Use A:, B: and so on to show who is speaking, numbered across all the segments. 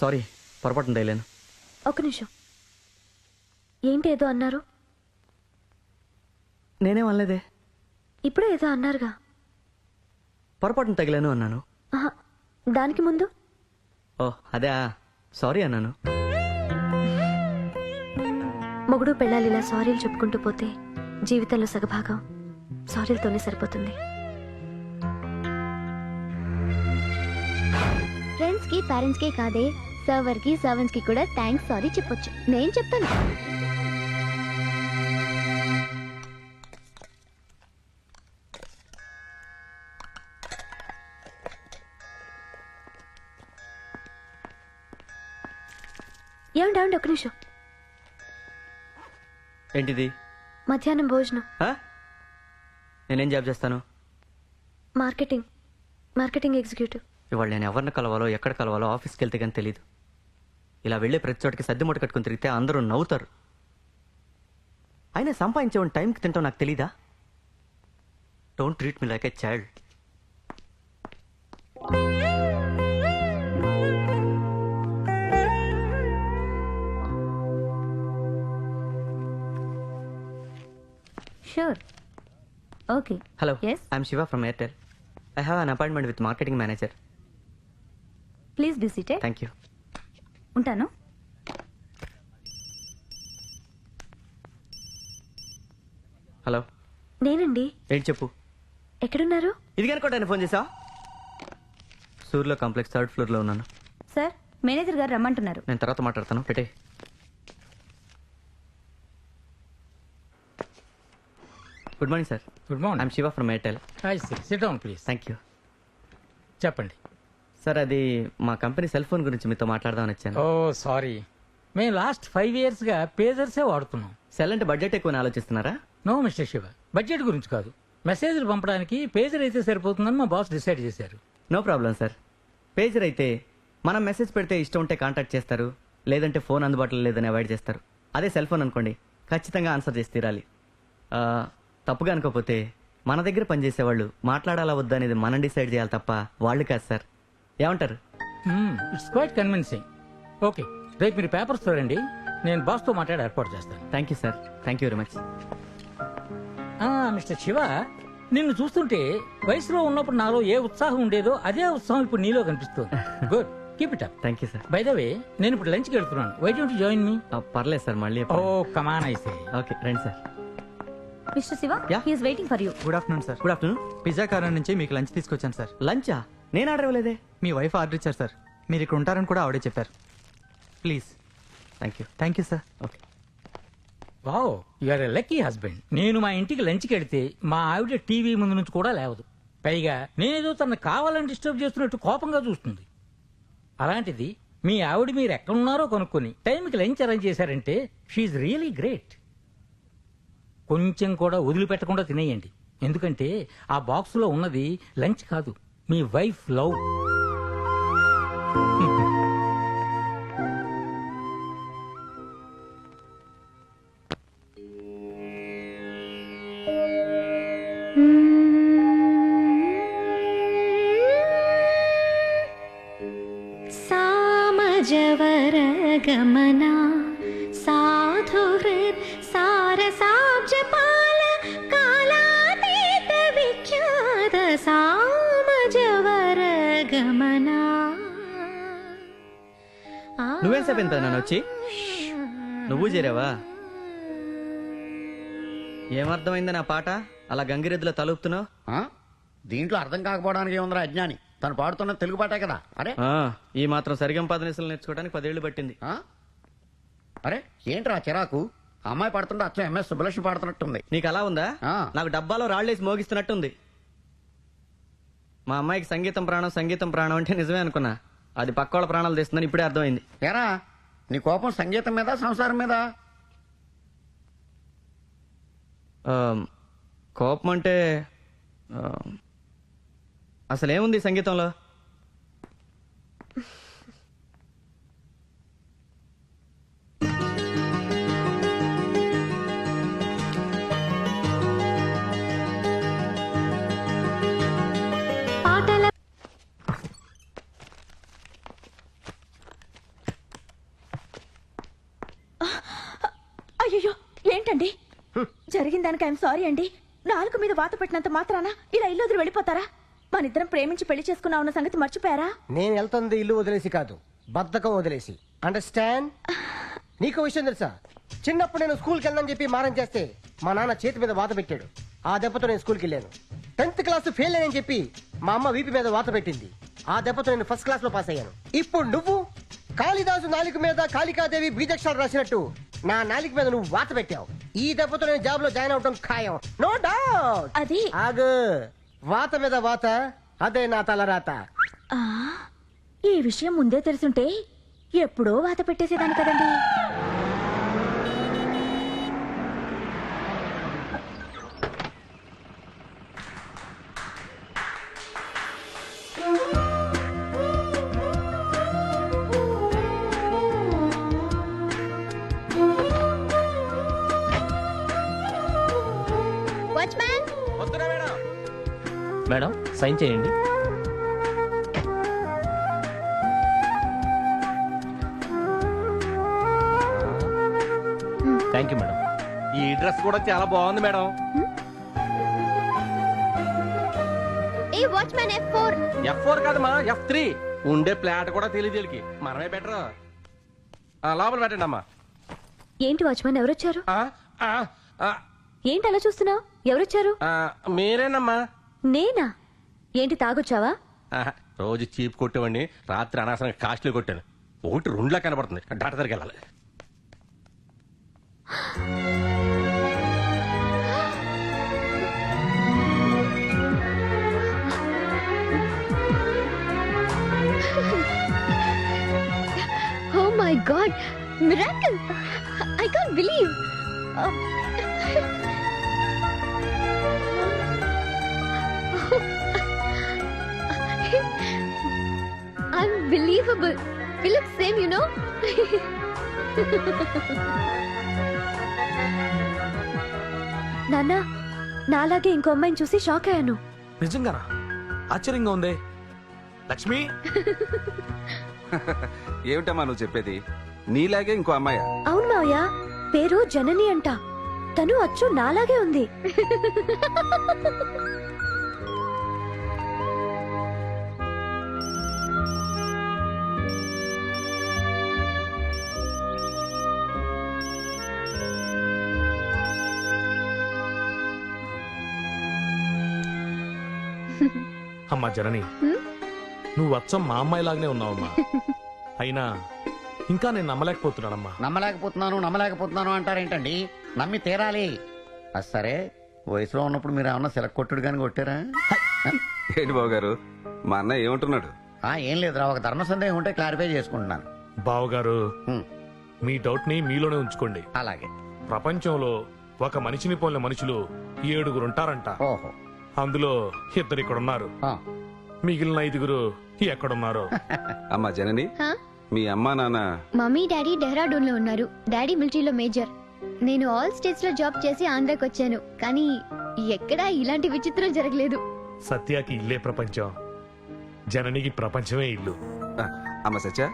A: Sorry పొరపాటున తేలేను
B: ఒక నిమిషం. ఏంటి ఏదో అన్నారు?
A: నేనేం అనలేదే.
B: ఇప్పుడే ఏదో అన్నారుగా.
A: పొరపాటున తగిలాను అన్నాను.
B: ఆహా, దానికి ముందు?
A: ఓ అదే సారీ అన్నాను.
B: మొగుడు పెళ్ళాలి ఇలా సారీలు చెప్పుకుంటూ పోతే జీవితంలో సగభాగం సారీలతోనే సరిపోతుంది.
C: ఫ్రెండ్స్కి పేరెంట్స్కి కాదే సర్వర్కి సర్వెంట్స్కి కూడా థ్యాంక్స్ సారీ చెప్పొచ్చు. నేను చెప్తాను.
B: ఏమండి ఏమండి ఒక నిమిషం.
A: ఏంటిది?
B: మధ్యాహ్నం భోజనం.
A: ఆ? నేనేం జాబ్ చేస్తాను?
B: మార్కెటింగ్. Marketing executive.
A: ఇవాళ నేను ఎవరిని కలవాలో ఎక్కడ కలవాలో ఆఫీస్కి వెళ్తే కానీ తెలీదు. ఇలా వెళ్ళే ప్రతి చోటికి సర్ది మూట కట్టుకుని తిరిగితే అందరూ నవ్వుతారు. అయినా సంపాదించేవాడిని టైంకి తింటాం నాకు తెలీదా? Don't treat me like a child
D: sure okay
A: hello
D: Yes?
A: I'm Shiva from Airtel I have an appointment with marketing manager
D: please be seated
A: thank you
D: ఉంటాను.
A: హలో.
B: నేనండి.
A: ఏంటి చెప్పు.
B: ఎక్కడున్నారు?
A: ఇది కనుకోటాను ఫోన్ చేసా సూర్యలో కాంప్లెక్స్ థర్డ్ ఫ్లోర్లో ఉన్నాను.
D: సార్ మేనేజర్ గారు రమ్మంటున్నారు.
A: నేను తర్వాత మాట్లాడతాను. పెట్టే. Good morning sir.
E: Good morning.
A: I'm Shiva from Airtel.
E: Hi sir sit down please
A: thank you
E: చెప్పండి.
A: సార్ అది మా కంపెనీ సెల్ ఫోన్ గురించి మీతో మాట్లాడదామని వచ్చాను.
E: Oh sorry. మేము లాస్ట్ ఫైవ్ ఇయర్స్గా పేజర్సే వాడుతున్నాం.
A: సెల్ అంటే బడ్జెట్ ఎక్కువ ఆలోచిస్తున్నారా?
E: No mister Shiva. బడ్జెట్ గురించి కాదు. మెసేజ్లు పంపడానికి పేజర్ అయితే సరిపోతుందని మా బాస్ డిసైడ్ చేశారు.
A: No problem sir. పేజర్ అయితే మనం మెసేజ్ పెడితే ఇష్టం ఉంటే కాంటాక్ట్ చేస్తారు లేదంటే ఫోన్ అందుబాటులో లేదని అవాయిడ్ చేస్తారు. అదే సెల్ ఫోన్ అనుకోండి ఖచ్చితంగా ఆన్సర్ చేసి తీరాలి. ఆ, తప్పుగా అనుకోకపోతే మన దగ్గర పనిచేసేవాళ్ళు మాట్లాడాలా వద్దా అనేది మనం డిసైడ్ చేయాలి తప్ప వాళ్ళు కాదు సార్. ఏమంటారు?
E: ఇట్స్ క్వైట్ కన్విన్సింగ్ ఓకే రేపు మీరు పేపర్స్ చూడండి. నేను బాస్తో మాట్లాడి ఏర్పాటు చేస్తాను.
A: Thank you sir thank you very much
E: mister Shiva నిన్ను చూస్తుంటే వయసులో ఉన్నప్పుడు నాలో ఏ ఉత్సాహం ఉండేదో అదే ఉత్సాహం ఇప్పుడు నీలో కనిపిస్తుంది. Good keep it up
A: thank you sir
E: by the way నేను ఇప్పుడు లంచ్కి వెళ్తున్నాను. వై డోంట్ జాయిన్ మీ
A: పర్లేదు సార్ మళ్ళీ
E: ఓ కమాన్ అయితే
A: ఓకే రండి sir
D: mister Shiva
A: Yeah.
D: He's waiting for you
F: good afternoon sir
A: good afternoon
F: pizza కారణం నుంచి మీకు లంచ్ తీసుకొచ్చాను సార్
A: లంచా నేను ఆర్డర్ ఇవ్వలేదే?
F: మీ వైఫ్ ఆర్డర్ ఇచ్చారు సార్ మీరు ఇక్కడ ఉంటారని కూడా ఆవిడే చెప్పారు. Please
A: thank you
F: thank you sir
A: okay
E: wow are a lucky husband నేను మా ఇంటికి లంచ్కి వెడితే మా ఆవిడ టీవీ ముందు నుంచి కూడా లేవదు. పైగా నేనేదో తనను కావాలని డిస్టర్బ్ చేస్తున్నట్టు కోపంగా చూస్తుంది. అలాంటిది మీ ఆవిడ మీరు ఎక్కడున్నారో కనుక్కొని టైంకి లంచ్ అరేంజ్ చేశారంటే షీఈ్ రియలీ గ్రేట్ కొంచెం కూడా వదిలిపెట్టకుండా తినేయండి. ఎందుకంటే ఆ బాక్స్లో ఉన్నది లంచ్ కాదు. మీ వైఫ్ లవ్
C: సారసాబ్జపాల కాలాతీత విఖ్యాత సామజవర గమనా
A: నువ్వేం సేపు ఎంత నన్ను వచ్చి? నువ్వు చేరావా? ఏమర్థమైంది నా పాట? అలా గంగిరెద్దులో తలుపుతున్నావు?
G: ఆ? దీంట్లో అర్థం కాకపోవడానికి ఏముందిరా అజ్ఞాని? తను పాడుతున్న తెలుగు పాటే కదా. అరే.
A: ఆ, ఈ మాత్రం సరిగం పదనిసలు నేర్చుకోవడానికి పదేళ్ళు పట్టింది.
G: ఆ? అరే ఏంట్రా చిరాకు? ఆ అమ్మాయి పాడుతుంటే అచ్చం ఎంఎస్ సుబ్బలక్ష్మి పాడుతున్నట్టుంది.
A: నీకు అలా ఉందా?
G: ఆ.
A: నాకు డబ్బాలో రాళ్ళేసి మోగిస్తున్నట్టుంది. మా అమ్మాయికి సంగీతం ప్రాణం సంగీతం ప్రాణం అంటే నిజమే అనుకున్నా. అది పక్కోళ్ళ ప్రాణాలు తీస్తుందని ఇప్పుడే అర్థమైంది.
G: ఎరా నీ కోపం సంగీతం మీద సంసారం మీద?
A: కోపం అంటే అసలేముంది సంగీతంలో? అయ్యో ఏంటండి?
C: జరిగిన
D: దానికి ఐఎమ్ సారీ అండి. నాలుగు మీద వాత పెట్టినంత మాత్రాన ఇలా ఇల్లు వదిలి వెళ్ళిపోతారా? మన ఇద్దరం ప్రేమించి పెళ్ళి చేసుకున్నా ఉన్న సంగతి మర్చిపోయారా?
H: నేను వెళ్తుంది ఇల్లు వదిలేసి కాదు బద్ధకం వదిలేసి. అండర్స్టాండ్ నీకు విషయం తెలుసా? చిన్నప్పుడు నేను స్కూల్కి వెళ్ళని చెప్పి మారం చేస్తే మా నాన్న చేతి మీద వాత పెట్టాడు. ఆ దెబ్బతో నేను స్కూల్కి వెళ్ళాను. టెన్త్ క్లాస్ ఫెయిల్ అని చెప్పి మా అమ్మ వీపి మీద వాత పెట్టింది. ఆ దెబ్బతో నేను ఫస్ట్ క్లాస్లో పాస్ అయ్యాను. ఇప్పుడు నువ్వు కాళిదాసు నాలుగు మీద కాళికాదేవి బీజక్షరాలు రాసినట్టు నా నాలుగు మీద నువ్వు వాత పెట్టావు. ఈ దెబ్బతో నేను జాబ్లో జాయిన్ అవడం ఖాయం. నో డౌట్
D: అది
H: ఆగు. వాత మీద వాత అదే నా తలరాత
D: ఆ, ఈ విషయం ముందే తెలుసుంటే ఎప్పుడో వాత పెట్టేసేదాన్ని కదండి.
I: మేడం సైన్ చేయండి. Thank you madam.
J: ఈ డ్రెస్ కూడా చాలా బాగుంది madam.
C: Hey watchman F four?
J: F four కాదమ్మా ఎఫ్ త్రీ. ఉండే ప్లాట్ కూడా తెలియదు వీళ్ళకి. మనమే బెటర్. లోపల పెట్టండి అమ్మా.
B: ఏంటి వాచ్మెన్ ఎవరొచ్చారు?
J: ఆ, ఆ, ఆ,
B: ఏంటి అలా చూస్తున్నావు? ఎవరొచ్చారు?
J: ఆ, మీరేనమ్మా.
B: నేనా? ఏంటి తాగొచ్చావా?
J: ఆహా, రోజు చీప్ కొట్టేవాడిని రాత్రి అనవసరంగా కాస్ట్లీ కొట్టాను. ఒకటి రెండులా కనబడుతుంది. డాక్టర్ దగ్గరికి వెళ్ళాలి.
C: ఓ my god miracle I can't believe unbelievable we look same you know
B: నాన్న నాలాగే ఇంకో అమ్మాయిని చూసి షాక్ అయ్యాను.
K: నిజంగానా? ఆశ్చర్యంగా ఉందే. లక్ష్మి?
L: ఏమిటమ్మా నువ్వు చెప్పేది? నీలాగే ఇంకో అమ్మాయి?
B: అవును మావయ్య పేరు జనని అంట. తను అచ్చు నాలాగే ఉంది.
K: అమ్మా జనని. నువ్వు అచ్చం మా అమ్మాయిలాగానే ఉన్నావమ్మా. అయినా ఇంకా నేను నమ్మలేకపోతున్నానమ్మా.
G: నమ్మలేకపోతున్నాను నమ్మలేకపోతున్నాను అంటారేంటండి? నమ్మి తీరాలి. అది సరే వయసులో ఉన్నప్పుడు మీరు ఏమన్నా సెలక్ కొట్టుడు కానీ కొట్టారా?
L: ఏంటి బాబు గారు మా అన్నయ్య ఏమంటున్నాడు?
G: ఆ, ఏం లేదురా ఒక ధర్మ సందేహం ఉంటే క్లారిఫై చేసుకుంటున్నాను.
K: బావగారు
G: హ్మ్,
K: మీ డౌట్ని మీలోనే ఉంచుకోండి.
G: అలాగే.
K: ప్రపంచంలో ఒక మనిషిని పోలిన మనుషులు ఏడుగురు ఉంటారంట
G: ఓహో.
K: అందులో ఇద్దరు ఇక్కడ ఉన్నారు
G: ఆ,
K: మిగిలిన ఐదుగురు ఎక్కడున్నారో?
L: అమ్మా జనని.
C: హా?
L: మీ అమ్మా నాన్న.
C: మమ్మీ డాడీ డెహ్రాడూన్లో ఉన్నారు. డాడీ మిలిటరీలో మేజర్. నేను ఆల్ స్టేట్స్లో జాబ్ చేసి ఆంధ్రాకి వచ్చాను. కానీ ఎక్కడా ఇలాంటి విచిత్రం జరగలేదు.
K: సత్యాకి ఇల్లే ప్రపంచం. జననికి ప్రపంచమే ఇల్లు.
L: ఆ, అమ్మ సత్య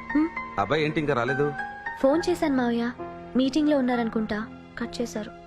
L: అబ్బాయి ఏంటి ఇంకా రాలేదు?
B: ఫోన్ చేశాను మావయ్య. మీటింగ్లో ఉన్నారనుకుంటా. కట్ చేశారు.